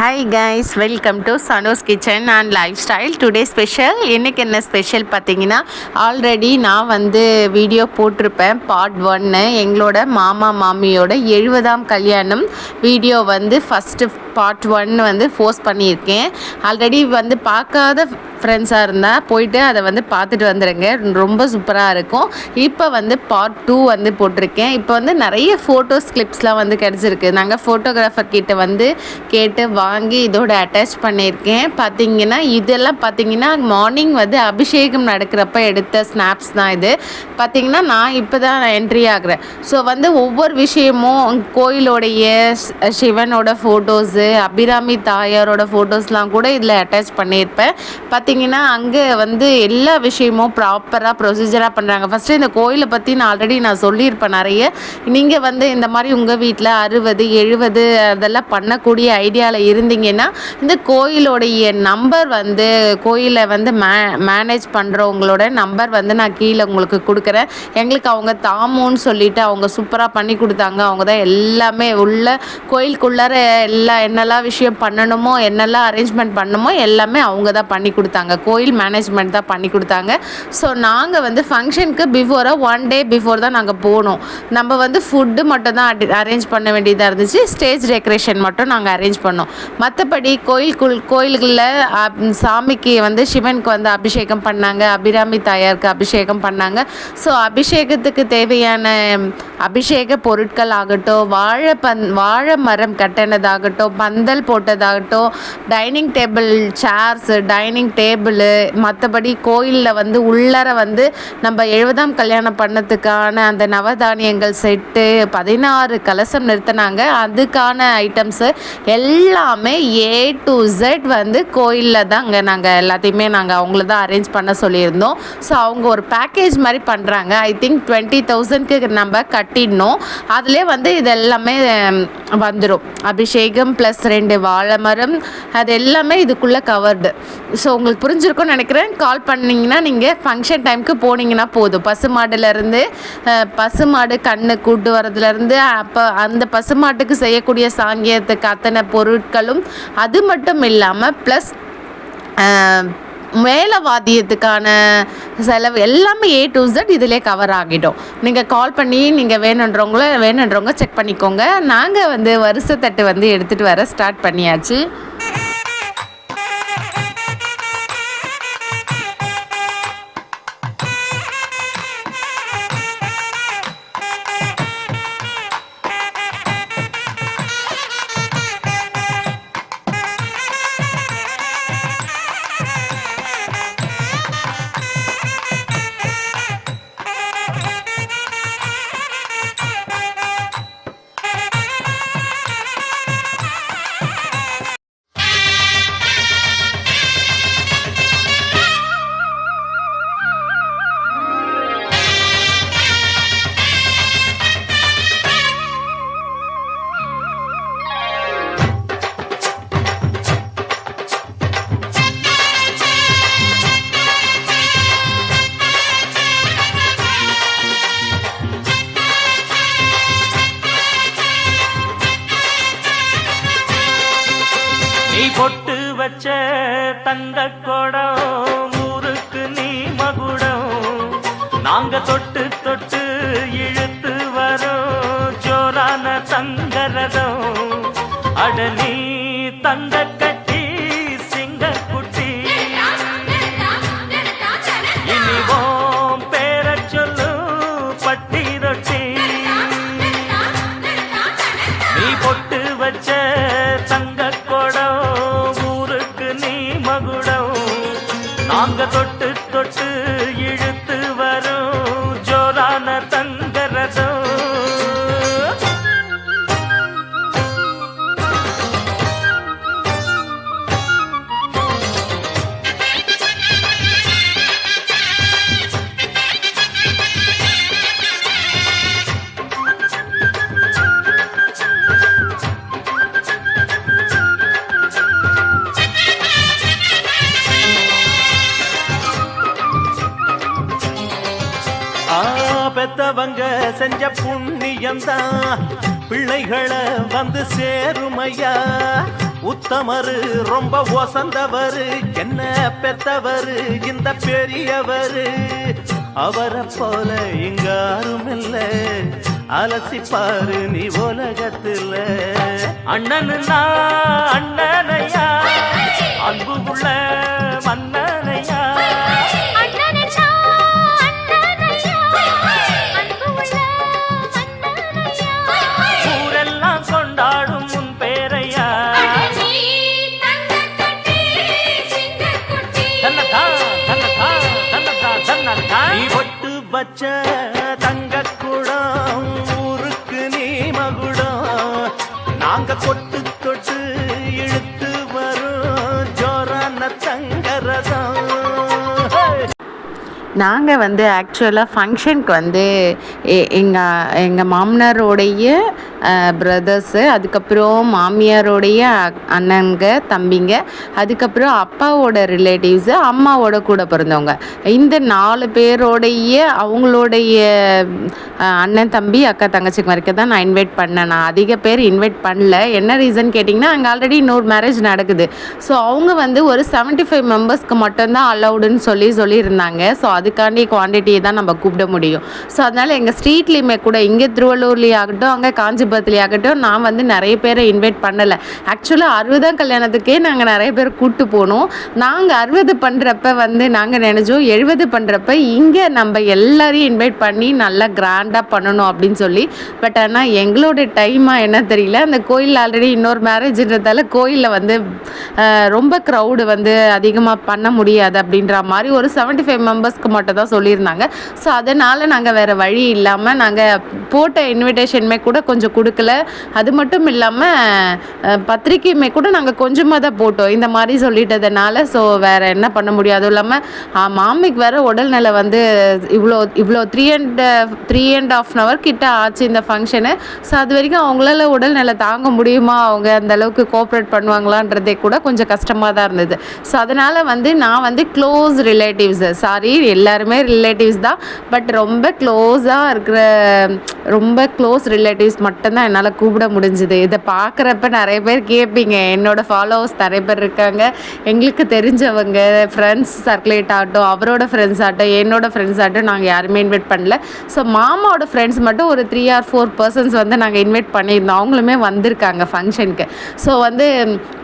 Hi guys welcome to Sanos kitchen and lifestyle today special இன்றைக்கி என்ன special பார்த்தீங்கன்னா already நான் வந்து வீடியோ போட்டிருப்பேன் பார்ட் ஒன்று எங்களோட மாமா மாமியோட எழுபதாம் கல்யாணம் வீடியோ வந்து ஃபஸ்ட்டு பார்ட் ஒன் வந்து ஃபோர்ஸ் பண்ணியிருக்கேன். ஆல்ரெடி வந்து பார்க்காத ஃப்ரெண்ட்ஸாக இருந்தால் போயிட்டு அதை வந்து பார்த்துட்டு வந்துடுங்க ரொம்ப சூப்பராக இருக்கும். இப்போ வந்து பார்ட் டூ வந்து போட்டிருக்கேன். இப்போ வந்து நிறைய ஃபோட்டோஸ் கிளிப்ஸ்லாம் வந்து கிடச்சிருக்கு. நாங்கள் ஃபோட்டோகிராஃபர் கிட்ட வந்து கேட்டு வாங்கி இதோட அட்டாச் பண்ணியிருக்கேன். பார்த்தீங்கன்னா இதெல்லாம் பார்த்தீங்கன்னா மார்னிங் வந்து அபிஷேகம் நடக்கிறப்ப எடுத்த ஸ்னாப்ஸ் தான் இது. பார்த்தீங்கன்னா நான் இப்போ தான் என்ட்ரி ஆகிறேன். ஸோ வந்து ஒவ்வொரு விஷயமும் கோயிலோடைய சிவனோட ஃபோட்டோஸு அபிராமி தாயாரோட ஃபோட்டோஸ்லாம் கூட இதில் அட்டாச் பண்ணியிருப்பேன். பார்த்தீங்கன்னா அங்கே வந்து எல்லா விஷயமும் ப்ராப்பராக ப்ரொசீஜராக பண்ணுறாங்க ஃபஸ்ட்டு இந்த கோயிலை பற்றி நான் ஆல்ரெடி நான் சொல்லியிருப்பேன் நிறைய. நீங்கள் வந்து இந்த மாதிரி உங்கள் வீட்டில் அறுபது எழுபது அதெல்லாம் பண்ணக்கூடிய ஐடியாவில் இருந்தீங்கன்னா இந்த கோயிலோடைய நம்பர் வந்து கோயிலை வந்து மே மேனேஜ் பண்ணுறவங்களோட நம்பர் வந்து நான் கீழே உங்களுக்கு கொடுக்குறேன். எங்களுக்கு அவங்க தாமோன்னு சொல்லிவிட்டு அவங்க சூப்பராக பண்ணி கொடுத்தாங்க. அவங்க தான் எல்லாமே உள்ள கோயிலுக்குள்ளார எல்லா என்னெல்லாம் விஷயம் பண்ணணுமோ என்னெல்லாம் அரேஞ்ச்மெண்ட் பண்ணணுமோ எல்லாமே அவங்க தான் பண்ணி கொடுத்தாங்க. கோயில் மேனேஜ்மெண்ட் தான் பண்ணி கொடுத்தாங்க. ஸோ நாங்கள் வந்து ஃபங்க்ஷனுக்கு பிஃபோராக ஒன் டே பிஃபோர் தான் நாங்கள் போனோம். நம்ம வந்து ஃபுட்டு மட்டும் தான் அரேஞ்ச் பண்ண வேண்டியதாக இருந்துச்சு. ஸ்டேஜ் டெக்கரேஷன் மட்டும் நாங்கள் அரேஞ்ச் பண்ணோம். மற்றபடி கோயிலுக்குள் கோயில்களில் சாமிக்கு வந்து சிவனுக்கு வந்து அபிஷேகம் பண்ணாங்க. அபிராமி தாயாருக்கு அபிஷேகம் பண்ணாங்க. ஸோ அபிஷேகத்துக்கு தேவையான அபிஷேக பொருட்கள் ஆகட்டும் வாழை பந் வாழை மரம் கட்டினதாகட்டும் பந்தல் போட்டதாகட்டும் dining table chairs dining table மற்றபடி கோயிலில் வந்து உள்ளர வந்து நம்ம எழுபதாம் கல்யாணம் பண்ணதுக்கான அந்த நவதானியங்கள் செட்டு பதினாறு கலசம் நிறுத்தினாங்க. அதுக்கான ஐட்டம்ஸு எல்லாமே ஏ டு Z வந்து கோயிலில் தாங்க நாங்கள் எல்லாத்தையுமே நாங்கள் அவங்கள தான் அரேஞ்ச் பண்ண சொல்லியிருந்தோம். ஸோ அவங்க ஒரு பேக்கேஜ் மாதிரி பண்ணுறாங்க ஐ திங்க் டுவெண்ட்டி தௌசண்ட்க்கு நம்ம கட்டிடணும். அதிலே வந்து இது எல்லாமே வந்துடும் அபிஷேகம் ப்ளஸ் ரெண்டு வாழை மரம் அது எல்லாமே இதுக்குள்ளே கவர்டு ஸோ உங்களுக்கு புரிஞ்சிருக்கும்னு நினைக்கிறேன். கால் பண்ணிங்கன்னா நீங்கள் ஃபங்க்ஷன் டைமுக்கு போனீங்கன்னா போதும். பசுமாடுலேருந்து பசுமாடு கண்ணு கூட்டு வரதுலேருந்து அப்போ அந்த பசுமாட்டுக்கு செய்யக்கூடிய சாங்கியத்துக்கு அத்தனை பொருட்களும் அது மட்டும் இல்லாமல் ப்ளஸ் மேலவாதியத்துக்கான செலவு எல்லாமே ஏ டு ஜட் இதிலே கவர் ஆகிடும். நீங்கள் கால் பண்ணி நீங்கள் வேணுன்றவங்கள வேணுன்றவங்க செக் பண்ணிக்கோங்க. நாங்கள் வந்து வருஷத்தட்டு வந்து எடுத்துகிட்டு வர ஸ்டார்ட் பண்ணியாச்சு. நாங்க தொட்டு தொட்டு புண்ணியம்தான் ரொம்ப ஒசந்தவரு என்ன பெத்தவரு இந்த பெரியவரு. அவரை போல இங்க யாரும் இல்ல அலசிப்பாரு நீ உலகத்துல. அண்ணனுன்னா அண்ணனையா? அன்பு உள்ள மன்ன நாங்கள் வந்து ஆக்சுவலாக ஃபங்க்ஷனுக்கு வந்து எங்கள் எங்கள் மாமனாரோடைய பிரதர்ஸு அதுக்கப்புறம் மாமியாரோடைய அ- அண்ணனுங்க தம்பிங்க அதுக்கப்புறம் அப்பாவோட ரிலேட்டிவ்ஸு அம்மாவோட கூட பிறந்தவங்க. இந்த நாலு பேரோடைய அவங்களுடைய அண்ணன் தம்பி அக்கா தங்கச்சிக்கு வரைக்கும் தான் நான் இன்வைட் பண்ணேன். நான் அதிக பேர் இன்வைட் பண்ணல. என்ன ரீசன் கேட்டிங்கன்னா அங்கே ஆல்ரெடி இன்னொரு மேரேஜ் நடக்குது. ஸோ அவங்க வந்து ஒரு 75 ஃபைவ் மெம்பர்ஸ்க்கு மட்டும்தான் அலௌடுன்னு சொல்லி சொல்லியிருந்தாங்க. ஸோ அதுக்காண்டி குவான்டிட்டியை தான் நம்ம கூப்பிட முடியும். ஸோ அதனால் எங்கள் ஸ்ட்ரீட்லேயுமே கூட இங்கே திருவள்ளூர்லேயே ஆகட்டும் அங்கே காஞ்சிபுரம் ஆகட்டும் நான் வந்து நிறைய பேரை இன்வைட் பண்ணலை. ஆக்சுவலாக அறுபதாம் கல்யாணத்துக்கே நாங்கள் நிறைய பேர் கூப்பிட்டு போனோம். நாங்கள் அறுபது பண்ணுறப்ப வந்து நாங்கள் நினச்சோம் எழுபது பண்ணுறப்ப இங்கே நம்ம எல்லாரையும் இன்வைட் பண்ணி நல்லா கிராண்டாக பண்ணணும் அப்படின்னு சொல்லி. பட் ஆனால் எங்களோட டைமாக என்ன தெரியல அந்த கோயில் ஆல்ரெடி இன்னொரு மேரேஜ்ன்றதால கோயிலில் வந்து ரொம்ப க்ரௌடு வந்து அதிகமாக பண்ண முடியாது அப்படின்ற மாதிரி ஒரு 75 ஃபைவ் மெம்பர்ஸ்க்கு மட்டும் தான் சொல்லியிருந்தாங்க. ஸோ அதனால் நாங்கள் வேறு வழி இல்லாமல் நாங்கள் போட்ட இன்விடேஷனுமே கூட கொஞ்சம் கொடுக்கல. அது மட்டும் இல்லாமல் பத்திரிக்கையுமே கூட நாங்கள் கொஞ்சமாக தான் போட்டோம். இந்த மாதிரி சொல்லிட்டதுனால ஸோ வேறு என்ன பண்ண முடியும்? அதுவும் இல்லாமல் மாமிக்கு வேறு உடல்நிலை வந்து இவ்வளோ இவ்வளோ three and three and half an hour கிட்ட ஆச்சு இந்த ஃபங்க்ஷனு ஸோ அது வரைக்கும் அவங்களால உடல்நிலை தாங்க முடியுமா? அவங்க அந்த அளவுக்கு கோஆப்ரேட் பண்ணுவாங்களான்றதே கூட கொஞ்சம் கஷ்டமாக தான் இருந்தது. ஸோ அதனால் வந்து நான் வந்து க்ளோஸ் ரிலேட்டிவ்ஸ் சாரி எல்லாருமே ரிலேட்டிவ்ஸ் தான். பட் ரொம்ப க்ளோஸாக இருக்கிற ரொம்ப க்ளோஸ் ரிலேட்டிவ்ஸ் மட்டும் மட்டும்தான் என்னால் கூப்பிட முடிஞ்சுது. இதை பார்க்குறப்ப நிறைய பேர் கேட்பீங்க என்னோட ஃபாலோவர்ஸ் நிறைய பேர் இருக்காங்க. எங்களுக்கு தெரிஞ்சவங்க ஃப்ரெண்ட்ஸ் சர்க்குலேட் ஆகட்டும் அவரோட ஃப்ரெண்ட்ஸ் ஆகட்டும் என்னோட ஃப்ரெண்ட்ஸ் ஆகட்டும் நாங்கள் யாருமே இன்வைட் பண்ணல. ஸோ மாமாவோட ஃப்ரெண்ட்ஸ் மட்டும் ஒரு த்ரீ ஆர் ஃபோர் பர்சன்ஸ் வந்து நாங்கள் இன்வைட் பண்ணியிருந்தோம். அவங்களுமே வந்திருக்காங்க ஃபங்க்ஷனுக்கு ஸோ வந்து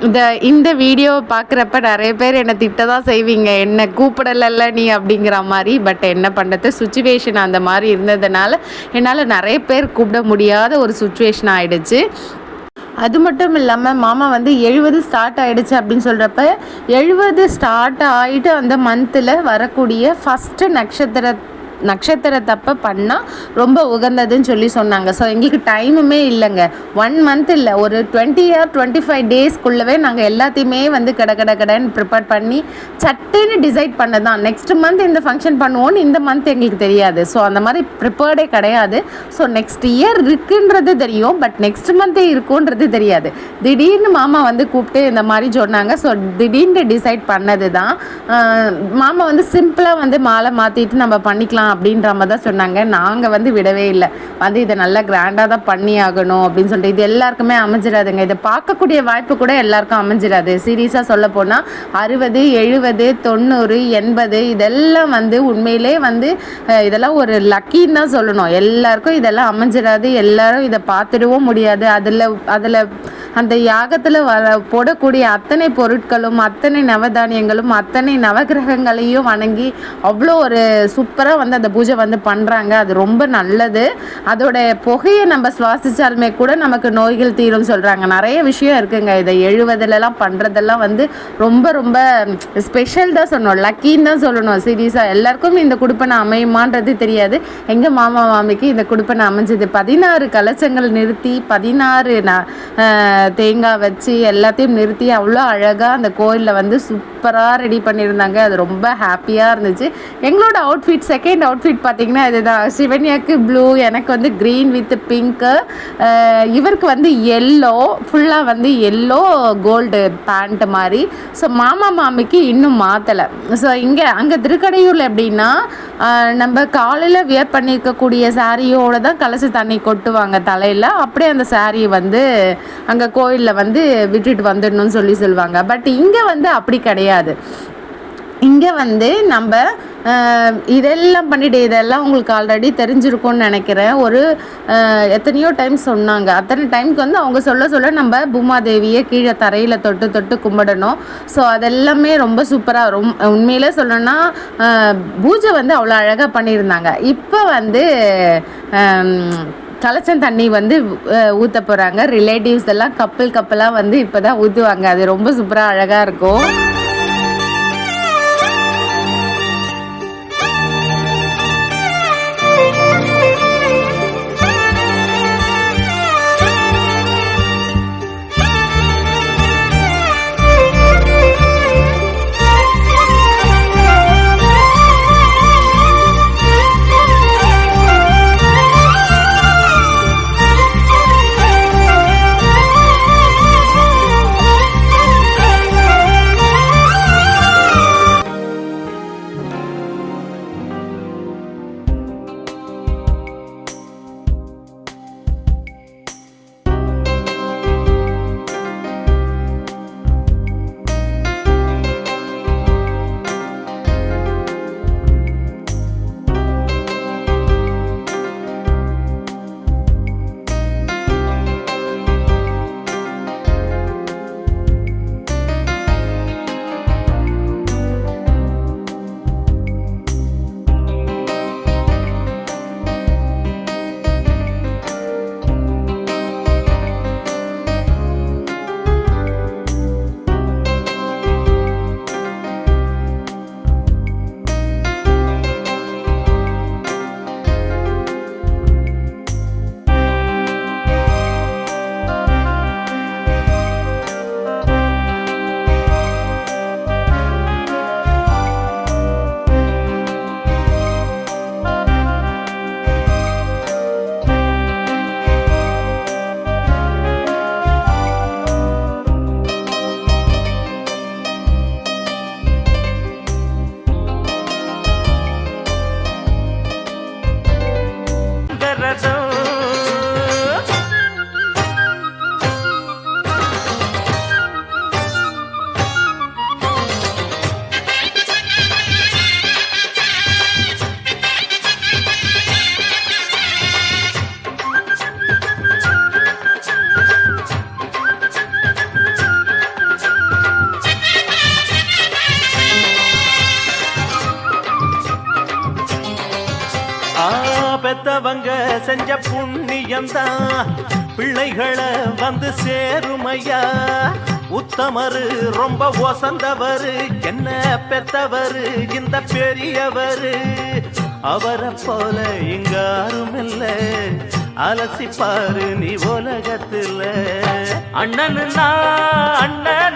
இந்த இந்த வீடியோ பார்க்குறப்ப நிறைய பேர் என்னை திட்ட தான் செய்வீங்க. என்ன கூப்பிடலல்ல நீ? அப்படிங்கிற மாதிரி. பட் என்ன பண்ணுறது சுச்சுவேஷன் அந்த மாதிரி இருந்ததுனால என்னால் நிறைய பேர் கூப்பிட முடியாத ஒரு சுச்சுவேஷன் ஆகிடுச்சு அது மட்டும் இல்லாமல் மாமா வந்து எழுபது ஸ்டார்ட் ஆகிடுச்சு அப்படின்னு சொல்கிறப்ப எழுபது ஸ்டார்ட் ஆகிட்டு அந்த மந்தில் வரக்கூடிய ஃபஸ்ட்டு நட்சத்திர நட்சத்திரத்தப்போ பண்ணால் ரொம்ப உகந்ததுன்னு சொல்லி சொன்னாங்க. ஸோ எங்களுக்கு டைமுமே இல்லைங்க. ஒன் மந்த் இல்லை. ஒரு டுவெண்ட்டி ஆர் டுவெண்ட்டி ஃபைவ் டேஸ்க்குள்ளவே நாங்கள் எல்லாத்தையுமே வந்து கட கட கடன்னு ப்ரிப்பேர் பண்ணி சட்டுன்னு டிசைட் பண்ணதான் நெக்ஸ்ட் மந்த் இந்த ஃபங்க்ஷன் பண்ணுவோன்னு இந்த மந்த் எங்களுக்கு தெரியாது. ஸோ அந்த மாதிரி ப்ரிப்பேர்டே கிடையாது. ஸோ நெக்ஸ்ட் இயர் இருக்குன்றது தெரியும். பட் நெக்ஸ்ட் மந்த்தே இருக்குன்றது தெரியாது. திடீர்னு மாமா வந்து கூப்பிட்டு இந்த மாதிரி சொன்னாங்க. ஸோ திடீர்னு டிசைட் பண்ணது தான் மாமா வந்து சிம்பிளாக வந்து மாலை மாற்றிட்டு நம்ம பண்ணிக்கலாம் அப்படின்ற மாதிரி தான் சொன்னாங்க. நாங்கள் வந்து விடவே இல்லை. வந்து இதை நல்லா கிராண்டாக தான் பண்ணி ஆகணும் அப்படின்னு சொல்லிட்டு இது எல்லாருக்குமே அமைஞ்சிடாதுங்க இதை பார்க்கக்கூடிய வாய்ப்பு கூட எல்லாருக்கும் அமைஞ்சிடாது சீரியஸாக சொல்ல போனால் அறுபது எழுபது தொண்ணூறு எண்பது இதெல்லாம் வந்து உண்மையிலே வந்து இதெல்லாம் ஒரு லக்கின்னு தான் சொல்லணும். எல்லாருக்கும் இதெல்லாம் அமைஞ்சிடாது எல்லாரும் இதை பார்த்துடவும் முடியாது. அதில் அதில் அந்த யாகத்தில் வ போடக்கூடிய அத்தனை பொருட்களும் அத்தனை நவதானியங்களும் அத்தனை நவகிரகங்களையும் வணங்கி அவ்வளோ ஒரு சூப்பராக வந்து அந்த பூஜை வந்து பண்ணுறாங்க அது ரொம்ப நல்லது. அதோட புகையை நம்ம சுவாசிச்சாலுமே கூட நமக்கு நோய்கள் தீரும் சொல்கிறாங்க நிறைய விஷயம் இருக்குங்க. இதை எழுவதுலலாம் பண்ணுறதெல்லாம் வந்து ரொம்ப ரொம்ப ஸ்பெஷல் தான் சொல்லணும். லக்கின்னு தான் சொல்லணும். சீரியஸாக எல்லாருக்கும் இந்த குடுப்பனை அமையுமான்றது தெரியாது. எங்கள் மாமா மாமிக்கு இந்த குடுப்பனை அமைஞ்சது. பதினாறு கலசங்கள் நிறுத்தி பதினாறு ந தேங்காய் வச்சு எல்லாத்தையும் நிறுத்தி அவ்வளோ அழகாக அந்த கோயிலில் வந்து சூப்பராக ரெடி பண்ணியிருந்தாங்க. அது ரொம்ப ஹாப்பியாக இருந்துச்சு. எங்களோட அவுட்ஃபிட் செகண்ட் அவுட்ஃபிட் பார்த்தீங்கன்னா இதுதான். சிவன்யாக்கு ப்ளூ எனக்கு வந்து க்ரீன் வித் பிங்க்கு இவருக்கு வந்து எல்லோ ஃபுல்லாக வந்து எல்லோ கோல்டு பேண்ட்டு மாதிரி. ஸோ மாமா மாமிக்கு இன்னும் மாற்றலை ஸோ இங்கே அங்கே திருக்கடையூரில் எப்படின்னா நம்ம காலையில் வியர் பண்ணியிருக்கக்கூடிய சாரியோடு தான் கலசி தண்ணி கொட்டுவாங்க தலையில். அப்படியே அந்த சாரியை வந்து அங்கே கோயிலில் வந்து விட்டுட்டு வந்துடணும்னு சொல்லி சொல்லுவாங்க. பட் இங்கே வந்து அப்படி கிடையாது. இங்கே வந்து நம்ம இதெல்லாம் பண்ணிட்டு இதெல்லாம் உங்களுக்கு ஆல்ரெடி தெரிஞ்சிருக்கும்னு நினைக்கிறேன். ஒரு எத்தனையோ டைம் சொன்னாங்க. அத்தனை டைமுக்கு வந்து அவங்க சொல்ல சொல்ல நம்ம பூமாதேவியை கீழே தரையில் தொட்டு தொட்டு கும்பிடணும். ஸோ அதெல்லாமே ரொம்ப சூப்பராக ரொம் உண்மையிலே சொல்லணும்னா பூஜை வந்து அவ்வளோ அழகாக பண்ணியிருந்தாங்க. இப்போ வந்து கலச்சன் தண்ணி வந்து ஊற்ற போகிறாங்க ரிலேட்டிவ்ஸ் எல்லாம் கப்பல் கப்பலாக வந்து இப்போ தான் ஊற்றுவாங்க அது ரொம்ப சூப்பராக அழகாக இருக்கும். செஞ்ச புண்ணியம்தான் பிள்ளைகளை வந்து சேருமையா. உத்தமரு ரொம்ப ஒசந்தவரு என்ன பெத்தவரு இந்த பெரியவரு. அவரை போல இங்காரும் இல்ல அலசிப்பாரு நீ உலகத்துல. அண்ணன் அண்ணன்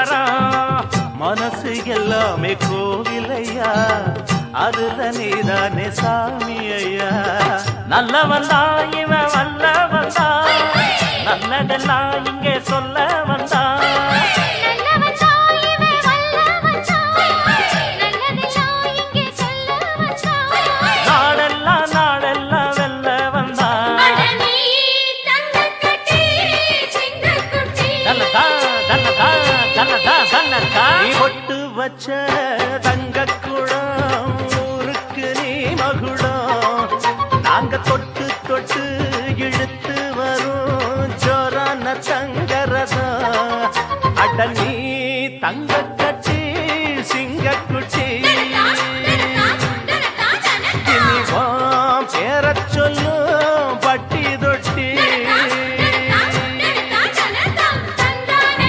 நூறு மனசு எல்லாமே கோவிலையா? அதுல நீதானே சாமி ஐயா நல்ல வந்தா இவன் வல்ல வந்தா நல்லதெல்லாம் இங்கே சொல்ல வந்தா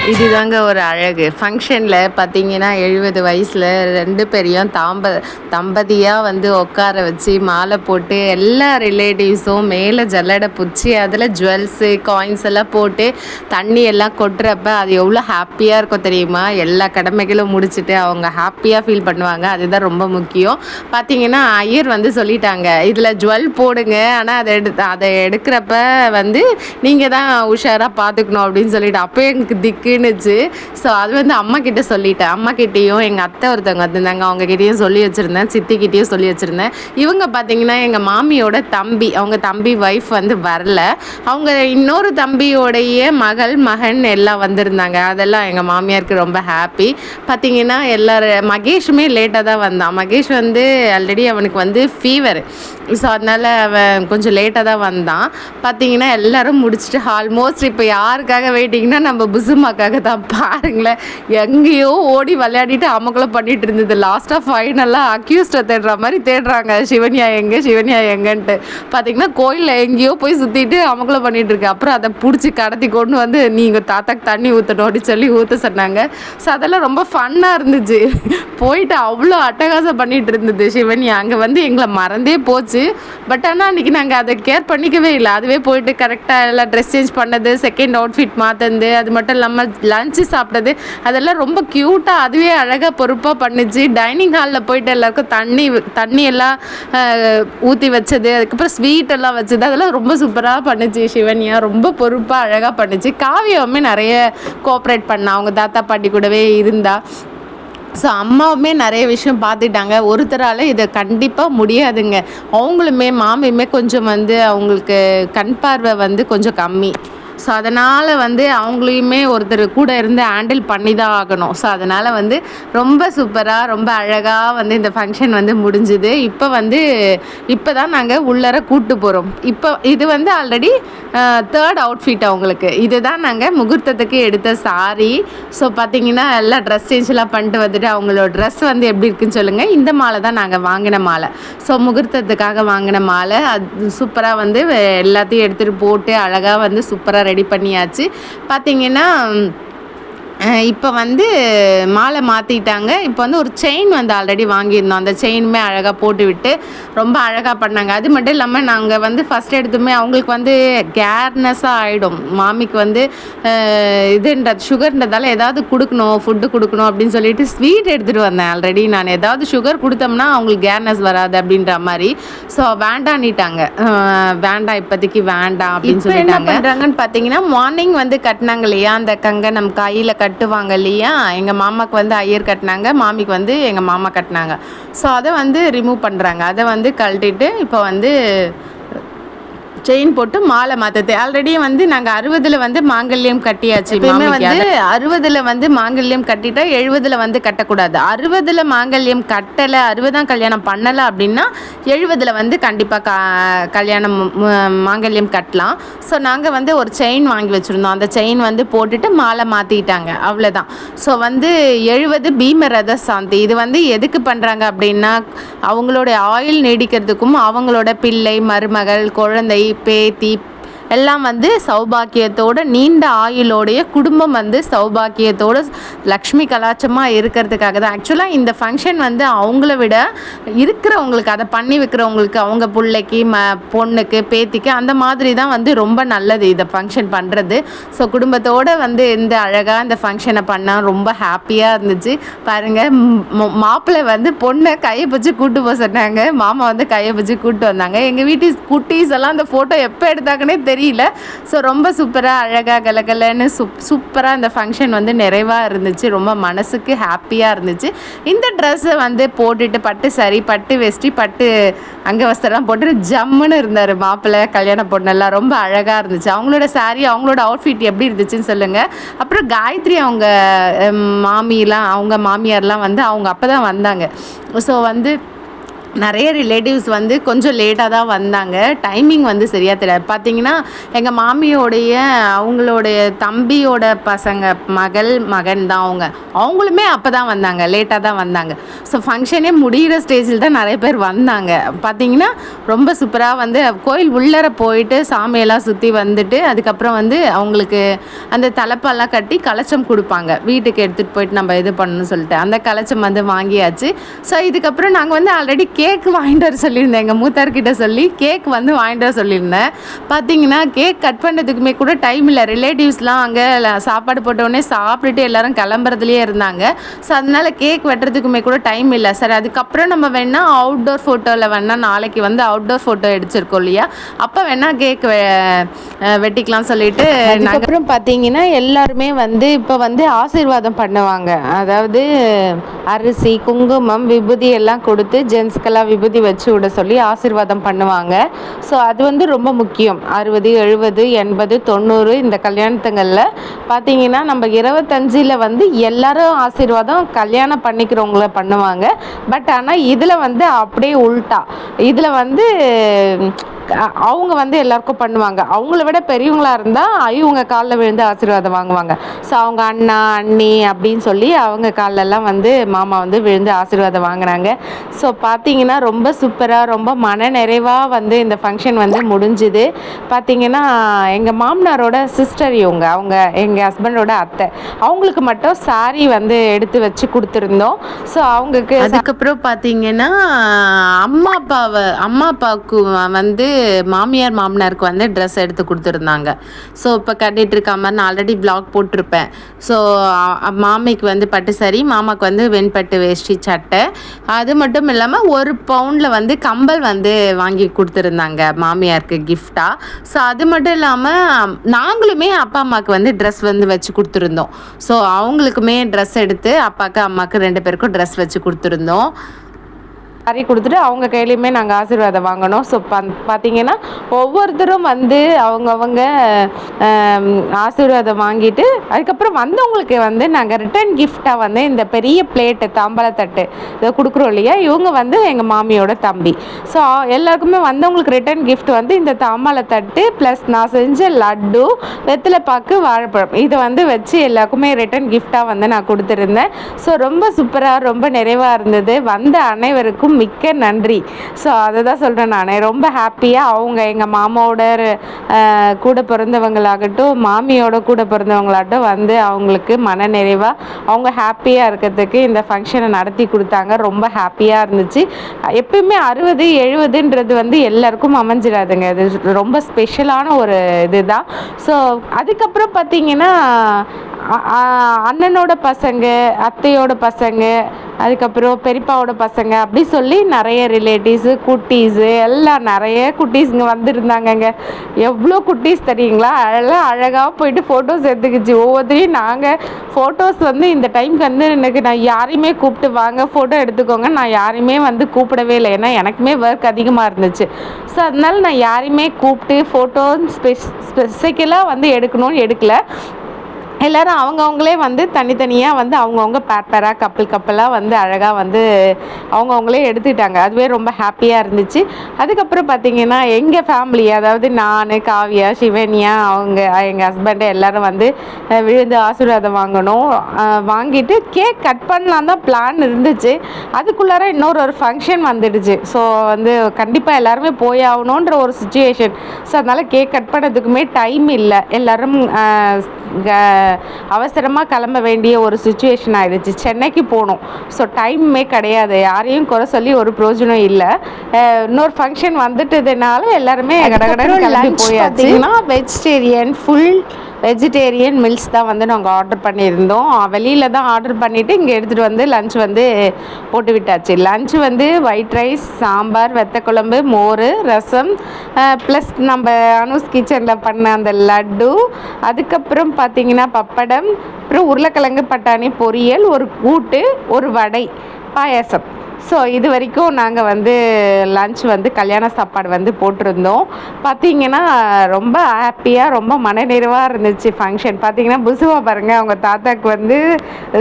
இதுதாங்க ஒரு அழகு. ஃபங்க்ஷனில் பார்த்தீங்கன்னா எழுபது வயசில் ரெண்டு பேரையும் தாம்ப தம்பதியாக வந்து உட்கார வச்சு மாலை போட்டு எல்லா ரிலேட்டிவ்ஸும் மேலே ஜல்லடை பிடிச்சி அதில் ஜுவல்ஸு காயின்ஸ் எல்லாம் போட்டு தண்ணி எல்லாம் கொட்டுறப்ப அது எவ்வளோ ஹாப்பியாக இருக்கும் தெரியுமா? எல்லா கடமைகளும் முடிச்சுட்டு அவங்க ஹாப்பியாக ஃபீல் பண்ணுவாங்க. அதுதான் ரொம்ப முக்கியம். பார்த்தீங்கன்னா ஐயர் வந்து சொல்லிட்டாங்க இதில் ஜுவல் போடுங்க. ஆனால் அதை எடு அதை எடுக்கிறப்ப வந்து நீங்கள் தான் உஷாராக பார்த்துக்கணும் அப்படின்னு சொல்லிட்டு. அப்போ திக்கு திக்குன்னுச்சு ஸோ அது வந்து அம்மா கிட்ட சொல்லிட்டேன். அம்மா கிட்டேயும் எங்கள் அத்தை ஒருத்தவங்க வந்திருந்தாங்க. அவங்க கிட்டேயும் சொல்லி வச்சுருந்தேன். சித்தி கிட்டேயும் சொல்லி வச்சுருந்தேன். இவங்க பார்த்தீங்கன்னா எங்கள் மாமியோட தம்பி அவங்க தம்பி ஒய்ஃப் வந்து வரல. அவங்க இன்னொரு தம்பியோடைய மகள் மகன் எல்லாம் வந்திருந்தாங்க. அதெல்லாம் எங்கள் மாமியாருக்கு ரொம்ப ஹாப்பி பார்த்தீங்கன்னா எல்லாரும் மகேஷுமே லேட்டாக தான் வந்தான். மகேஷ் வந்து ஆல்ரெடி அவனுக்கு வந்து ஃபீவர் ஸோ அதனால் அவன் கொஞ்சம் லேட்டாக தான் வந்தான். பார்த்தீங்கன்னா எல்லாரும் முடிச்சுட்டு ஆல்மோஸ்ட் இப்போ யாருக்காக வெயிட்டிங்னா நம்ம புசுமாக்காக தான் பாருங்களேன். எங்கேயோ ஓடி விளையாடிட்டு அமக்கலம் பண்ணிட்டு இருந்தது. லாஸ்ட்டாக ஃபைனலாக அக்யூஸ்டை தேடுற மாதிரி தேடுறாங்க. சிவன்யா எங்கே சிவன்யா எங்கன்ட்டு. பார்த்தீங்கன்னா கோயிலில் எங்கேயோ போய் சுற்றிட்டு அமக்கலம் பண்ணிட்டு இருக்கு. அப்புறம் அதை பிடிச்சி கடத்தி கொண்டு வந்து நீங்கள் தாத்தாக்கு தண்ணி ஊற்றணும் அப்படின்னு சொல்லி ஊற்ற சொன்னாங்க. ஸோ அதெல்லாம் ரொம்ப ஃபன்னாக இருந்துச்சு. போயிட்டு அவ்வளோ அட்டகாசம் பண்ணிட்டு இருந்தது சிவன்யா. அங்கே வந்து எங்களை மறந்தே போச்சு. பட் ஆனால் அன்றைக்கி நாங்கள் அதை கேர் பண்ணிக்கவே இல்லை. அதுவே போயிட்டு கரெக்டாக எல்லாம் ட்ரெஸ் சேஞ்ச் பண்ணது செகண்ட் அவுட்ஃபிட் மாற்றுனது அது மட்டும் இல்லாமல் லஞ்சு சாப்பிட்டது. அதெல்லாம் ரொம்ப க்யூட்டாக அதுவே அழகாக பொறுப்பாக பண்ணுச்சு. டைனிங் ஹாலில் போயிட்டு எல்லாருக்கும் தண்ணி தண்ணி எல்லாம் ஊற்றி வச்சது. அதுக்கப்புறம் ஸ்வீட் எல்லாம் வச்சது. அதெல்லாம் ரொம்ப சூப்பராக பண்ணுச்சு சிவன்யா. ரொம்ப பொறுப்பாக அழகாக பண்ணுச்சு. காவியமே நிறைய கோஆப்ரேட் பண்ணா. அவங்க தாத்தா பாட்டி கூடவே இருந்தா. ஸோ அம்மாவுமே நிறைய விஷயம் பார்த்துட்டாங்க. ஒருத்தரால் இதை கண்டிப்பாக முடியாதுங்க. அவங்களுமே மாமியுமே கொஞ்சம் வந்து அவங்களுக்கு கண் பார்வை வந்து கொஞ்சம் கம்மி. ஸோ அதனால் வந்து அவங்களையுமே ஒருத்தர் கூட இருந்து ஹேண்டில் பண்ணி தான் ஆகணும். ஸோ அதனால் வந்து ரொம்ப சூப்பராக ரொம்ப அழகாக வந்து இந்த ஃபங்க்ஷன் வந்து முடிஞ்சுது. இப்போ வந்து இப்போ தான் நாங்கள் உள்ளர கூட்டு போகிறோம் இப்போ இது வந்து ஆல்ரெடி தேர்ட் அவுட்ஃபிட் அவங்களுக்கு இதுதான் நாங்கள் முகூர்த்தத்துக்கு எடுத்த சாரி ஸோ பார்த்தீங்கன்னா எல்லாம் ட்ரெஸ் சேஞ்செலாம் பண்ணிட்டு வந்துட்டு அவங்களோட ட்ரெஸ் வந்து எப்படி இருக்குன்னு சொல்லுங்கள் இந்த மாலை தான் நாங்கள் வாங்கின மாலை. ஸோ முகூர்த்தத்துக்காக வாங்கின மாலை. அது சூப்பராக வந்து எல்லாத்தையும் எடுத்துகிட்டு போட்டு அழகாக வந்து சூப்பராக ரெடி பண்ணியாச்சு. பார்த்தீங்கன்னா இப்போ வந்து மாலை மாற்றிட்டாங்க இப்போ வந்து ஒரு செயின் வந்து ஆல்ரெடி வாங்கியிருந்தோம். அந்த செயினுமே அழகாக போட்டு விட்டு ரொம்ப அழகாக பண்ணாங்க. அது மட்டும் இல்லாமல் நாங்கள் வந்து ஃபஸ்ட் எடுத்துமே அவங்களுக்கு வந்து கேர்னஸாக ஆகிடும் மாமிக்கு வந்து இதுன்றது சுகர்ன்றதால ஏதாவது கொடுக்கணும் ஃபுட்டு கொடுக்கணும் அப்படின்னு சொல்லிட்டு ஸ்வீட் எடுத்துகிட்டு வந்தேன் ஆல்ரெடி நான் ஏதாவது சுகர் கொடுத்தோம்னா அவங்களுக்கு கேர்னஸ் வராது அப்படின்ற மாதிரி. ஸோ வேண்டான்னிட்டாங்க. வேண்டாம் இப்போதைக்கு வேண்டாம் அப்படின்னு சொல்லிட்டாங்க. பண்ணுறாங்கன்னு பார்த்தீங்கன்னா மார்னிங் வந்து கட்டினாங்க இல்லையா? அந்த கங்கை நம்ம கையில் கட்டுவாங்க இல்லையா? எங்கள் மாமாக்கு வந்து ஐயர் கட்டினாங்க மாமிக்கு வந்து எங்கள் மாமா கட்டினாங்க. ஸோ அதை வந்து ரிமூவ் பண்ணுறாங்க அதை வந்து கழட்டிட்டு இப்போ வந்து செயின் போட்டு மாலை மாத்தது ஆல்ரெடி வந்து நாங்கள் அறுபதுல வந்து மாங்கல்யம் கட்டியாச்சு எப்பயுமே வந்து அறுபதுல வந்து மாங்கல்யம் கட்டிட்டா எழுபதுல வந்து கட்டக்கூடாது. அறுபதுல மாங்கல்யம் கட்டலை அறுபதாம் கல்யாணம் பண்ணலை அப்படின்னா எழுபதுல வந்து கண்டிப்பாக க கல்யாணம் மாங்கல்யம் கட்டலாம். ஸோ நாங்கள் வந்து ஒரு செயின் வாங்கி வச்சுருந்தோம். அந்த செயின் வந்து போட்டுட்டு மாலை மாற்றிட்டாங்க அவ்வளோதான் ஸோ வந்து எழுபது பீம ரத சாந்தி. இது வந்து எதுக்கு பண்ணுறாங்க அப்படின்னா அவங்களோட ஆயுள் நீடிக்கிறதுக்கும் அவங்களோட பிள்ளை மருமகள் குழந்தை पे दीप எல்லாம் வந்து சௌபாக்கியத்தோட நீண்ட ஆயுளோடைய குடும்பம் வந்து சௌபாக்கியத்தோட லக்ஷ்மி கலாச்சமாக இருக்கிறதுக்காக தான். ஆக்சுவலாக இந்த ஃபங்க்ஷன் வந்து அவங்கள விட இருக்கிறவங்களுக்கு அதை பண்ணி வைக்கிறவங்களுக்கு அவங்க பிள்ளைக்கு ம பொண்ணுக்கு பேத்திக்கு அந்த மாதிரி தான் வந்து ரொம்ப நல்லது இதை ஃபங்க்ஷன் பண்ணுறது ஸோ குடும்பத்தோடு வந்து இந்த அழகாக இந்த ஃபங்க்ஷனை பண்ணால் ரொம்ப ஹாப்பியாக இருந்துச்சு. பாருங்கள் மாப்பிள்ளை வந்து பொண்ணை கையை பிடிச்சி கூட்டு போக சொன்னாங்க. மாமா வந்து கையை பிடிச்சி கூப்பிட்டு வந்தாங்க. எங்கள் வீட்டு குட்டீஸ் எல்லாம் அந்த ஃபோட்டோ எப்போ எடுத்தாங்கன்னே தெரியல. ஸோ ரொம்ப சூப்பராக அழகாக கலகலன்னு சூப் சூப்பராக இந்த ஃபங்க்ஷன் வந்து நிறைவாக இருந்துச்சு. ரொம்ப மனசுக்கு ஹாப்பியாக இருந்துச்சு. இந்த ட்ரெஸ்ஸை வந்து போட்டுட்டு பட்டு சரி பட்டு வெஸ்டி பட்டு அங்கே வஸ்திரம்லாம் போட்டு ஜம்முன்னு இருந்தார் மாப்பிள்ளை கல்யாண பொண்ணெல்லாம் ரொம்ப அழகாக இருந்துச்சு. அவங்களோட சாரீ அவங்களோட அவுட்ஃபிட் எப்படி இருந்துச்சுன்னு சொல்லுங்கள் அப்புறம் காயத்ரி அவங்க மாமிலாம் அவங்க மாமியார்லாம் வந்து அவங்க அப்போ தான் வந்தாங்க. ஸோ வந்து நிறைய ரிலேட்டிவ்ஸ் வந்து கொஞ்சம் லேட்டாக தான் வந்தாங்க. டைமிங் வந்து சரியாக தெரியாது பார்த்தீங்கன்னா எங்கள் மாமியோடைய அவங்களுடைய தம்பியோட பசங்க மகள் மகன் தான் அவங்க. அவங்களுமே அப்போ தான் வந்தாங்க. லேட்டாக தான் வந்தாங்க. ஸோ ஃபங்க்ஷனே முடிகிற ஸ்டேஜில் தான் நிறைய பேர் வந்தாங்க. பார்த்தீங்கன்னா ரொம்ப சூப்பராக வந்து கோயில் உள்ளர போயிட்டு சாமியெல்லாம் சுற்றி வந்துட்டு அதுக்கப்புறம் வந்து அவங்களுக்கு அந்த தலைப்பெல்லாம் கட்டி கலச்சம் கொடுப்பாங்க. வீட்டுக்கு எடுத்துகிட்டு போயிட்டு நம்ம இது பண்ணணும்னு சொல்லிட்டு. அந்த கலச்சம் வந்து வாங்கியாச்சு. ஸோ இதுக்கப்புறம் நாங்கள் வந்து ஆல்ரெடி கேக் வாங்கிட்டு வர சொல்லியிருந்தேன். எங்கள் மூத்தார்கிட்ட சொல்லி கேக் வந்து வாங்கிட்டு வர சொல்லியிருந்தேன். பார்த்தீங்கன்னா கேக் கட் பண்ணுறதுக்குமே கூட டைம் இல்லை. ரிலேட்டிவ்ஸ்லாம் அங்கே சாப்பாடு போட்டவுடனே சாப்பிட்டுட்டு எல்லாரும் கிளம்புறதுலேயே இருந்தாங்க. ஸோ அதனால கேக் வெட்டுறதுக்குமே கூட டைம் இல்லை. சரி அதுக்கப்புறம் நம்ம வேணால் அவுட்டோர் ஃபோட்டோவில் வேணால் நாளைக்கு வந்து அவுட்டோர் ஃபோட்டோ எடுத்திருக்கோம் இல்லையா? அப்போ வேணால் கேக் வெட்டிக்கலாம் சொல்லிட்டு அதுக்கப்புறம் பார்த்தீங்கன்னா எல்லாருமே வந்து இப்போ வந்து ஆசீர்வாதம் பண்ணுவாங்க. அதாவது அரிசி குங்குமம் விபூதி எல்லாம் கொடுத்து ஜென்ஸ்க்கு ஜென்ஸ்க்கெல்லாம் விபூதி வச்சு விட சொல்லி ஆசீர்வாதம் பண்ணுவாங்க. ஸோ அது வந்து ரொம்ப முக்கியம். அறுபது எழுபது எண்பது தொண்ணூறு இந்த கல்யாணத்துங்களில் பார்த்தீங்கன்னா நம்ம இருபத்தஞ்சில் வந்து எல்லாரும் ஆசீர்வாதம் கல்யாணம் பண்ணிக்கிறவங்கள பண்ணுவாங்க. பட் ஆனால் இதில் வந்து அப்படியே உல்ட்டா இதில் வந்து அவங்க வந்து எல்லாருக்கும் பண்ணுவாங்க. அவங்கள விட பெரியவங்களா இருந்தால் இவங்க காலில் விழுந்து ஆசீர்வாதம் வாங்குவாங்க. ஸோ அவங்க அண்ணா அண்ணி அப்படின்னு சொல்லி அவங்க கால்லெல்லாம் வந்து மாமா வந்து விழுந்து ஆசீர்வாதம் வாங்கினாங்க ஸோ பார்த்தீங்கன்னா ரொம்ப சூப்பராக ரொம்ப மன நிறைவாக வந்து இந்த ஃபங்க்ஷன் வந்து முடிஞ்சுது. பார்த்தீங்கன்னா எங்கள் மாமனாரோட சிஸ்டர் இவங்க அவங்க எங்கள் ஹஸ்பண்டோட அத்தை அவங்களுக்கு மட்டும் சாரி வந்து எடுத்து வச்சு கொடுத்துருந்தோம். ஸோ அவங்களுக்கு அதுக்கப்புறம் பார்த்தீங்கன்னா அம்மா அப்பாவை அம்மா அப்பாவுக்கு வந்து மாமியார் மாமனாருக்கு வந்து ட்ரெஸ் எடுத்து கொடுத்துருந்தாங்க. ஸோ இப்போ கட்டிட்டு இருக்க மாதிரி நான் ஆல்ரெடி பிளாக் போட்டிருப்பேன். ஸோ மாமிக்கு வந்து பட்டு சரி மாமாக்கு வந்து வெண்பட்டு வேஷ்டி சட்டை. அது மட்டும் இல்லாமல் ஒரு பவுண்டில் வந்து கம்பல் வந்து வாங்கி கொடுத்துருந்தாங்க மாமியாருக்கு கிஃப்டாக ஸோ அது மட்டும் இல்லாமல் நாங்களுமே அப்பா அம்மாவுக்கு வந்து ட்ரெஸ் வந்து வச்சு கொடுத்துருந்தோம். ஸோ அவங்களுக்குமே ட்ரெஸ் எடுத்து அப்பாவுக்கு அம்மாவுக்கு ரெண்டு பேருக்கும் ட்ரெஸ் வச்சு கொடுத்துருந்தோம். சாரி கொடுத்துட்டு அவங்க கையிலையுமே நாங்கள் ஆசீர்வாதம் வாங்கினோம் ஸோ பார்த்தீங்கன்னா ஒவ்வொருத்தரும் வந்து அவங்கவங்க ஆசீர்வாதம் வாங்கிட்டு அதுக்கப்புறம் வந்தவங்களுக்கு வந்து நாங்கள் ரிட்டர்ன் கிஃப்டாக வந்து இந்த பெரிய பிளேட்டு தாம்பழத்தட்டு இதை கொடுக்குறோம் இல்லையா? இவங்க வந்து எங்கள் மாமியோட தம்பி. ஸோ எல்லாருக்குமே வந்தவங்களுக்கு ரிட்டர்ன் கிஃப்ட் வந்து இந்த தாம்பழத்தட்டு ப்ளஸ் நான் செஞ்ச லட்டு வெத்தலை பாக்கு வாழைப்பழம். இதை வந்து வச்சு எல்லாருக்குமே ரிட்டர்ன் கிஃப்டாக வந்து நான் கொடுத்துருந்தேன். ஸோ ரொம்ப சூப்பராக ரொம்ப நிறைவாக இருந்தது. வந்த அனைவருக்கும் மிக்க நன்றி. ஸோ அதை தான் சொல்கிறேன் நான். ரொம்ப ஹாப்பியாக அவங்க எங்கள் மாமாவோட கூட பிறந்தவங்களாகட்டும் மாமியோட கூட பிறந்தவங்களாகட்டும் வந்து அவங்களுக்கு மன நிறைவாக அவங்க ஹாப்பியாக இருக்கிறதுக்கு இந்த ஃபங்க்ஷனை நடத்தி கொடுத்தாங்க. ரொம்ப ஹாப்பியாக இருந்துச்சு. எப்பயுமே அறுபது எழுபதுன்றது வந்து எல்லாருக்கும் அமைஞ்சிடாதுங்க அது ரொம்ப ஸ்பெஷலான ஒரு இது தான் ஸோ அதுக்கப்புறம் பார்த்தீங்கன்னா அண்ணனோட பசங்க அத்தையோட பசங்க அதுக்கப்புறம் பெரியப்பாவோட பசங்க அப்படி சொல்லி நிறைய ரிலேட்டிவ்ஸு குட்டீஸு எல்லாம் நிறைய குட்டீஸுங்க வந்திருந்தாங்கங்க. எவ்வளோ குட்டீஸ் தெரியுங்களா? எல்லாம் அழகாக போயிட்டு ஃபோட்டோஸ் எடுத்துக்கிச்சு. ஒவ்வொருத்தரையும் நாங்கள் ஃபோட்டோஸ் வந்து இந்த டைம்க்கு வந்து எனக்கு நான் யாரையுமே கூப்பிட்டு வாங்க ஃபோட்டோ எடுத்துக்கோங்க. நான் யாரையுமே வந்து கூப்பிடவே இல்லை. ஏன்னா எனக்குமே ஒர்க் அதிகமாக இருந்துச்சு. ஸோ அதனால நான் யாரையுமே கூப்பிட்டு ஃபோட்டோ ஸ்பெஸ் ஸ்பெசிக்கலாக வந்து எடுக்கணும்னு எடுக்கல. எல்லாரும் அவங்கவுங்களே வந்து தனித்தனியாக வந்து அவங்கவுங்க பேர் பேராக கப்பல் கப்பலாக வந்து அழகாக வந்து அவங்கவுங்களே எடுத்துக்கிட்டாங்க. அதுவே ரொம்ப ஹாப்பியாக இருந்துச்சு. அதுக்கப்புறம் பார்த்தீங்கன்னா எங்கள் ஃபேமிலி அதாவது நான் காவியா சிவன்யா அவங்க எங்கள் ஹஸ்பண்டு எல்லாரும் வந்து விழுந்து ஆசீர்வாதம் வாங்கணும். வாங்கிட்டு கேக் கட் பண்ணலாம் தான் பிளான் இருந்துச்சு. அதுக்குள்ளார இன்னொரு ஒரு ஃபங்க்ஷன் வந்துடுச்சு. ஸோ வந்து கண்டிப்பாக எல்லாருமே போய் ஆகணுன்ற ஒரு சுச்சுவேஷன் ஸோ அதனால் கேக் கட் பண்ணதுக்குமே டைம் இல்லை. எல்லாரும் அவசரமாக கிளம்ப வேண்டிய ஒரு சுச்சுவேஷன் ஆயிடுச்சு. சென்னைக்கு போகணும் ஸோ டைமே கிடையாது. யாரையும் குறை சொல்லி ஒரு பிரயோஜனம் இல்லை. இன்னொரு ஃபங்க்ஷன் வந்துட்டதுனால எல்லாருமே கடகடன்னு கிளம்பி போயாச்சு. வெஜிடேரியன் ஃபுல் வெஜிடேரியன் மீல்ஸ் தான் வந்து நாங்கள் ஆர்டர் பண்ணியிருந்தோம். வெளியில் தான் ஆர்டர் பண்ணிவிட்டு இங்கே எடுத்துகிட்டு வந்து லஞ்ச் வந்து போட்டு விட்டாச்சு. லஞ்ச் வந்து ஒயிட் ரைஸ் சாம்பார் வெத்த குழம்பு மோர் ரசம் ப்ளஸ் நம்ம அனுஸ் கிச்சனில் பண்ண அந்த லட்டு. அதுக்கப்புறம் பார்த்தீங்கன்னா பப்படம் அப்புறம் உருளைக்கிழங்கு பட்டாணி பொரியல் ஒரு கூட்டு ஒரு வடை பாயாசம். ஸோ இது வரைக்கும் நாங்கள் வந்து லஞ்ச் வந்து கல்யாண சாப்பாடு வந்து போட்டிருந்தோம். பார்த்தீங்கன்னா ரொம்ப ஹாப்பியாக ரொம்ப மனநிறைவாக இருந்துச்சு ஃபங்க்ஷன் பார்த்தீங்கன்னா புசுவா பாருங்கள் அவங்க தாத்தாக்கு வந்து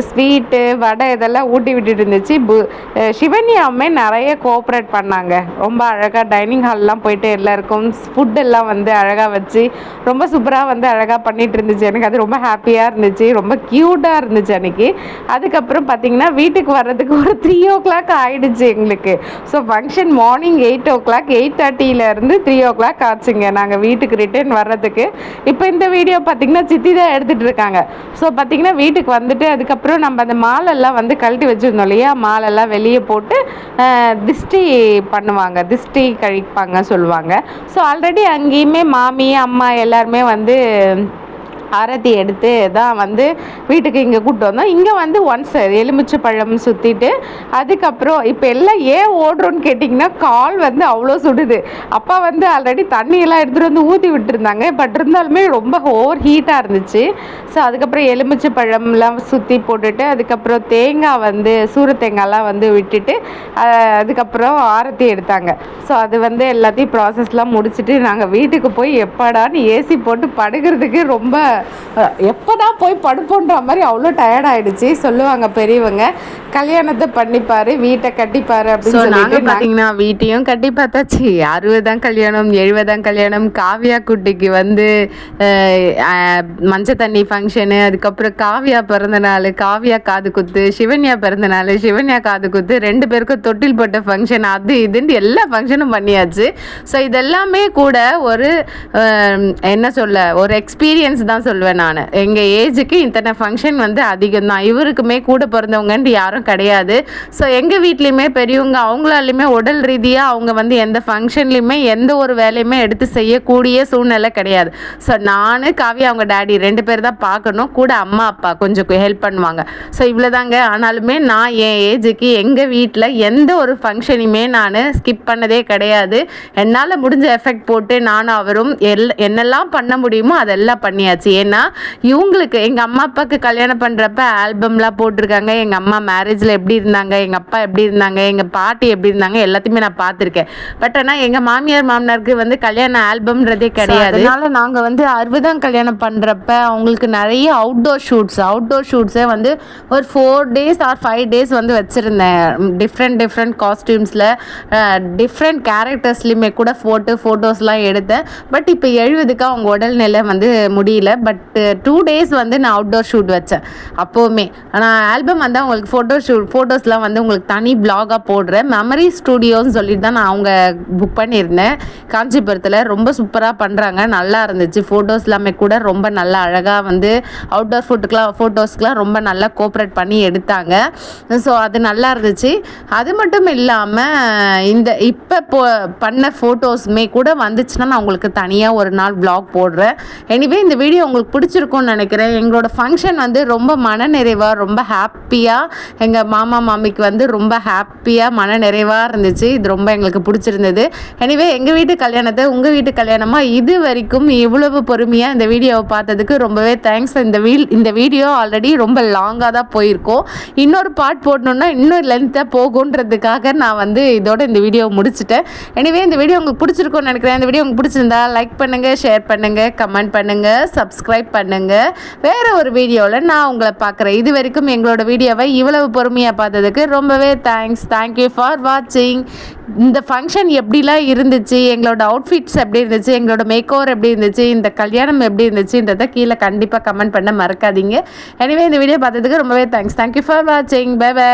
ஸ்வீட்டு வடை இதெல்லாம் ஊட்டி விட்டுட்டு இருந்துச்சு. பு அஹ் சிவன்யாவுமே நிறைய கோஆப்ரேட் பண்ணாங்க. ரொம்ப அழகாக டைனிங் ஹால்லாம் போயிட்டு எல்லாருக்கும் ஃபுட்டெல்லாம் வந்து அழகாக வச்சு ரொம்ப சூப்பராக வந்து அழகாக பண்ணிட்டு இருந்துச்சு. எனக்கு அது ரொம்ப ஹாப்பியாக இருந்துச்சு. ரொம்ப க்யூட்டாக இருந்துச்சு அன்றைக்கி அதுக்கப்புறம் பார்த்தீங்கன்னா வீட்டுக்கு வர்றதுக்கு ஒரு த்ரீ ஓ கிளாக் ஆயிடுச்சு எங்களுக்கு. So function morning eight o'clock eight தேர்ட்டியிலேருந்து three o'clock ஆச்சுங்க. நாங்கள் வீட்டுக்கு ரிட்டர்ன் வர்றதுக்கு. இப்போ இந்த வீடியோ பார்த்தீங்கன்னா சித்தி தான் எடுத்துகிட்டு இருக்காங்க. ஸோ பார்த்தீங்கன்னா வீட்டுக்கு வந்துட்டு அதுக்கப்புறம் நம்ம அந்த மாலெல்லாம் வந்து கழட்டி வச்சுருந்தோம் இல்லையா? மாலெல்லாம் வெளியே போட்டு திஷ்டி பண்ணுவாங்க. திஷ்டி கழிப்பாங்க சொல்லுவாங்க. ஸோ ஆல்ரெடி அங்கேயுமே மாமி அம்மா எல்லாருமே வந்து ஆரத்தி எடுத்து தான் வந்து வீட்டுக்கு இங்கே கூப்பிட்டு வந்தோம். இங்கே வந்து ஒன்ஸ் எலுமிச்சை பழம் சுற்றிட்டு அதுக்கப்புறம் இப்போ எல்லாம் ஏன் ஓடுறோன்னு கேட்டிங்கன்னா கால் வந்து அவ்வளோ சுடுது. அப்பா வந்து ஆல்ரெடி தண்ணியெல்லாம் எடுத்துகிட்டு வந்து ஊற்றி விட்டுருந்தாங்க. பட் இருந்தாலுமே ரொம்ப ஓவர் ஹீட்டாக இருந்துச்சு. ஸோ அதுக்கப்புறம் எலுமிச்சை பழம்லாம் சுற்றி போட்டுட்டு அதுக்கப்புறம் தேங்காய் வந்து சூர தேங்காய்லாம் வந்து விட்டுட்டு அதுக்கப்புறம் ஆரத்தி எடுத்தாங்க. ஸோ அது வந்து எல்லாத்தையும் ப்ராசஸ்லாம் முடிச்சுட்டு நாங்கள் வீட்டுக்கு போய் எப்படான்னு ஏசி போட்டு படுக்கிறதுக்கு ரொம்ப எப்பதான் போய் படுப்போன்ற மாதிரி அவ்வளோ டயர்ட் ஆயிடுச்சு. சொல்லுவாங்க பெரியவங்க கல்யாணத்தை பண்ணிப்பாரு வீட்டை கட்டிப்பாரு அப்படின்னு சொல்லிட்டு பார்த்தீங்கன்னா வீட்டையும் கட்டி பார்த்தாச்சு. அறுபதாம் கல்யாணம் எழுபதாம் கல்யாணம். காவியா குட்டிக்கு வந்து மஞ்சள் தண்ணி ஃபங்க்ஷனு அதுக்கப்புறம் காவியா பிறந்த நாள் காவியா காது குத்து சிவன்யா பிறந்த நாள் சிவன்யா காது குத்து ரெண்டு பேருக்கும் தொட்டில் போட்ட ஃபங்க்ஷன் அது இதுன்னு எல்லா ஃபங்க்ஷனும் பண்ணியாச்சு. ஸோ இதெல்லாமே கூட ஒரு என்ன சொல்ல ஒரு எக்ஸ்பீரியன்ஸ் தான் சொல்வேன் நான். எங்கள் ஏஜுக்கு இத்தனை ஃபங்க்ஷன் வந்து அதிகம் தான் இவருக்குமே கூட பிறந்தவங்கன்ட்டு யாரும் கிடையாது. ஸோ எங்கள் வீட்லேயுமே பெரியவங்க அவங்களாலையுமே உடல் ரீதியாக அவங்க வந்து எந்த ஃபங்க்ஷன்லையுமே எந்த ஒரு வேலையுமே எடுத்து செய்யக்கூடிய சூழ்நிலை கிடையாது. ஸோ நான் காவியா அவங்க டேடி ரெண்டு பேர் தான் பார்க்கணும். கூட அம்மா அப்பா கொஞ்சம் ஹெல்ப் பண்ணுவாங்க. ஸோ இவ்வளோதாங்க ஆனாலுமே நான் என் ஏஜுக்கு எங்கள் வீட்டில் எந்த ஒரு ஃபங்க்ஷனையுமே நான் ஸ்கிப் பண்ணதே கிடையாது. என்னால் முடிஞ்ச எஃபெக்ட் போட்டு நானும் அவரும் எல் என்னெல்லாம் பண்ண முடியுமோ அதெல்லாம் பண்ணியாச்சு. ஏன்னா இவங்களுக்கு எங்கள் அம்மா அப்பாவுக்கு கல்யாணம் பண்ணுறப்ப ஆல்பம்லாம் போட்டிருக்காங்க. எங்கள் அம்மா மேரேஜில் எப்படி இருந்தாங்க எங்கள் அப்பா எப்படி இருந்தாங்க எங்கள் பாட்டி எப்படி இருந்தாங்க எல்லாத்தையுமே நான் பார்த்துருக்கேன். பட் ஆனால் எங்கள் மாமியார் மாமனாருக்கு வந்து கல்யாண ஆல்பம்ன்றதே கிடையாது. அதனால நாங்கள் வந்து அறுபதாம் கல்யாணம் பண்ணுறப்ப அவங்களுக்கு நிறைய அவுட்டோர் ஷூட்ஸ் அவுட்டோர் ஷூட்ஸே வந்து ஒரு four days or five days வந்து வச்சுருந்தேன். டிஃப்ரெண்ட் டிஃப்ரெண்ட் காஸ்டியூம்ஸில் டிஃப்ரெண்ட் கேரக்டர்ஸ்லையுமே கூட ஃபோட்டோ ஃபோட்டோஸ்லாம் எடுத்தேன். பட் இப்போ எழுபதுக்கு அவங்க உடல்நிலை வந்து முடியல. பட் டூ டேஸ் வந்து நான் அவுட்டோர் ஷூட் வச்சேன். அப்போவுமே. ஆனால் ஆல்பம் வந்து அவங்களுக்கு ஃபோட்டோ ஷூட் ஃபோட்டோஸ்லாம் வந்து உங்களுக்கு தனி பிளாகாக போடுறேன். மெமரி ஸ்டூடியோன்னு சொல்லிட்டு தான் நான் அவங்க புக் பண்ணியிருந்தேன். காஞ்சிபுரத்தில் ரொம்ப சூப்பராக பண்ணுறாங்க நல்லா இருந்துச்சு. ஃபோட்டோஸ் எல்லாமே கூட ரொம்ப நல்லா அழகாக வந்து அவுட்டோர் ஃபோட்டோக்கெலாம் ஃபோட்டோஸ்க்கெலாம் ரொம்ப நல்லா கோஆப்ரேட் பண்ணி எடுத்தாங்க. ஸோ அது நல்லா இருந்துச்சு. அது மட்டும் இல்லாமல் இந்த இப்போ போ பண்ண ஃபோட்டோஸுமே கூட வந்துச்சுன்னா நான் உங்களுக்கு தனியாக ஒரு நாள் ப்ளாக் போடுறேன். எனிவே இந்த வீடியோ உங்களுக்கு உங்களுக்கு பிடிச்சிருக்கும்னு நினைக்கிறேன். எங்களோட ஃபங்க்ஷன் வந்து ரொம்ப மனநிறைவாக ரொம்ப ஹாப்பியாக எங்கள் மாமா மாமிக்கு வந்து ரொம்ப ஹாப்பியாக மனநிறைவாக இருந்துச்சு. இது ரொம்ப எங்களுக்கு பிடிச்சிருந்தது. எனிவே எங்கள் வீட்டு கல்யாணத்தை உங்கள் வீட்டு கல்யாணமாக இது வரைக்கும் இவ்வளவு பொறுமையாக இந்த வீடியோவை பார்த்ததுக்கு ரொம்பவே தேங்க்ஸ் இந்த வீல் இந்த வீடியோ ஆல்ரெடி ரொம்ப லாங்காக தான் போயிருக்கோம். இன்னொரு பார்ட் போடணுன்னா இன்னும் லென்த்தாக போகுன்றதுக்காக நான் வந்து இதோட இந்த வீடியோ முடிச்சுட்டேன். எனிவே இந்த வீடியோ உங்களுக்கு பிடிச்சிருக்கும்னு நினைக்கிறேன். இந்த வீடியோ உங்களுக்கு பிடிச்சிருந்தா லைக் பண்ணுங்கள் ஷேர் பண்ணுங்கள் கமெண்ட் பண்ணுங்கள் சப்ஸ் சப்ஸ்கிரைப் பண்ணுங்கள் வேறு ஒரு வீடியோவில் நான் உங்களை பார்க்குறேன். இது வரைக்கும் எங்களோட வீடியோவை இவ்வளவு பொறுமையாக பார்த்ததுக்கு ரொம்பவே தேங்க்ஸ் தேங்க்யூ ஃபார் வாட்சிங் இந்த ஃபங்க்ஷன் எப்படிலாம் இருந்துச்சு எங்களோட அவுட்ஃபிட்ஸ் எப்படி இருந்துச்சு எங்களோட மேக் ஓவர் எப்படி இருந்துச்சு இந்த கல்யாணம் எப்படி இருந்துச்சுன்றதை கீழே கண்டிப்பாக கமெண்ட் பண்ண மறக்காதீங்க. எனவே இந்த வீடியோ பார்த்ததுக்கு ரொம்பவே தேங்க்ஸ் தேங்க்யூ ஃபார் வாட்சிங் பை பை